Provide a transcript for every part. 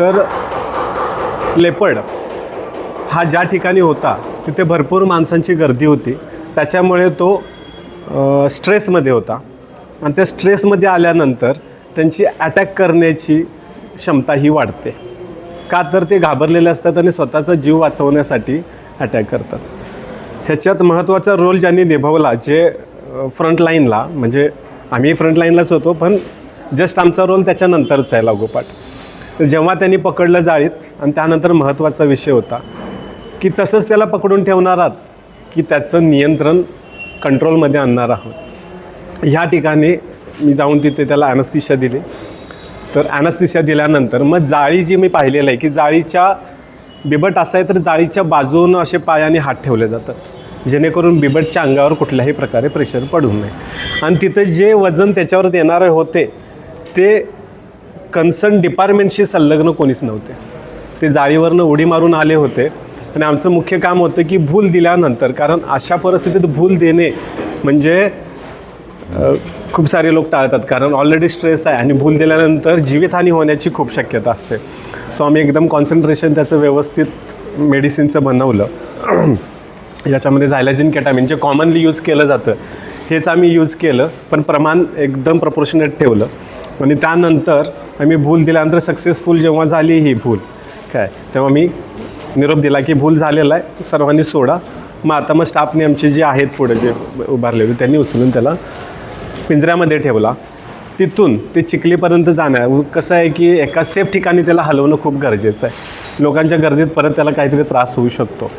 तर लेपर्ड हा ज्या ठिकाणी होता तिथे भरपूर माणसांची गर्दी होती. त्याच्यामुळे तो स्ट्रेसमध्ये होता. आणि त्या स्ट्रेसमध्ये आल्यानंतर त्यांची अटॅक करण्याची क्षमता ही वाढते. का तर ते घाबरलेले असतात आणि स्वतःचा जीव वाचवण्यासाठी अटॅक करतात. ह्याच्यात महत्त्वाचा रोल ज्यांनी निभावला जे फ्रंटलाईनला म्हणजे आम्ही फ्रंटलाईनलाच होतो पण जस्ट आमचा रोल त्याच्यानंतरच आहे लागोपाठ. जेव्हा त्यांनी पकडलं जाळीत आणि त्यानंतर महत्त्वाचा विषय होता की तसंच त्याला पकडून ठेवणार आहात की त्याचं नियंत्रण कंट्रोलमध्ये आणणार आहोत. ह्या ठिकाणी मी जाऊन तिथे त्याला ॲनस्तिशा दिली. तर ॲनस्तिशा दिल्यानंतर मग जाळी जी मी पाहिलेलं आहे की जाळीच्या बिबट असं आहे तर जाळीच्या बाजून असे पायाने हात ठेवले जातात. जेणेकरून बिबटच्या अंगावर कुठल्याही प्रकारे प्रेशर पडू नये. आणि तिथं जे वजन त्याच्यावर देणारे होते ते कन्सर्न डिपार्टमेंटशी संलग्न कोणीच नव्हते. ते जाळीवरनं उडी मारून आले होते. आणि आमचं मुख्य काम होतं की भूल दिल्यानंतर कारण अशा परिस्थितीत भूल देणे म्हणजे खूप सारे लोक टाळतात कारण ऑलरेडी स्ट्रेस आहे आणि भूल दिल्यानंतर जीवितहानी होण्याची खूप शक्यता असते. सो आम्ही एकदम कॉन्सन्ट्रेशन त्याचं व्यवस्थित मेडिसिनचं बनवलं. याच्यामध्ये झायलाजिन केटामिन जे कॉमनली यूज केलं जातं हेच आम्ही यूज केलं पण प्रमाण एकदम प्रपोर्शनेट ठेवलं. आणि त्यानंतर मी भूल दिल्यानंतर सक्सेसफुल जेव्हा झाली ही भूल काय? तेव्हा मी निरोप दिला की भूल झालेला आहे सर्वांनी सोडा. मग आता मग स्टाफने आमचे जे आहेत पुढे जे उभारले होते त्यांनी उचलून त्याला पिंजऱ्यामध्ये ठेवला. तिथून ते चिखलीपर्यंत जाणार कसं आहे की एका सेफ ठिकाणी त्याला हलवणं खूप गरजेचं आहे. लोकांच्या गर्दीत परत त्याला काहीतरी त्रास होऊ शकतो.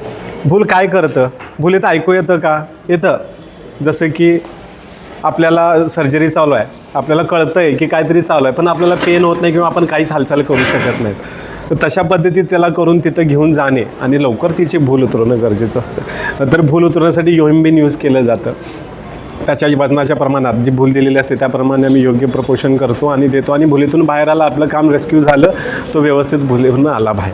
भूल काय करतं? भूल येतं ऐकू येतं का? येतं. जसं की आपल्याला सर्जरी चालू आहे. आपल्याला कळतं आहे की काहीतरी चालू आहे पण आपल्याला पेन होत नाही किंवा आपण काहीच हालचाल करू शकत नाहीत तर तशा पद्धतीत त्याला करून तिथं घेऊन जाणे आणि लवकर तिची भूल उतरवणं गरजेचं असतं. तर भूल उतरवण्यासाठी योहिंबिन यूज केलं जातं. त्याच्या वजनाच्या प्रमाणात जी भूल दिलेली असते त्याप्रमाणे आम्ही योग्य प्रपोशन करतो आणि देतो आणि भुलीतून बाहेर आला आपलं काम रेस्क्यू झालं तो व्यवस्थित भुलीहून आला बाहेर.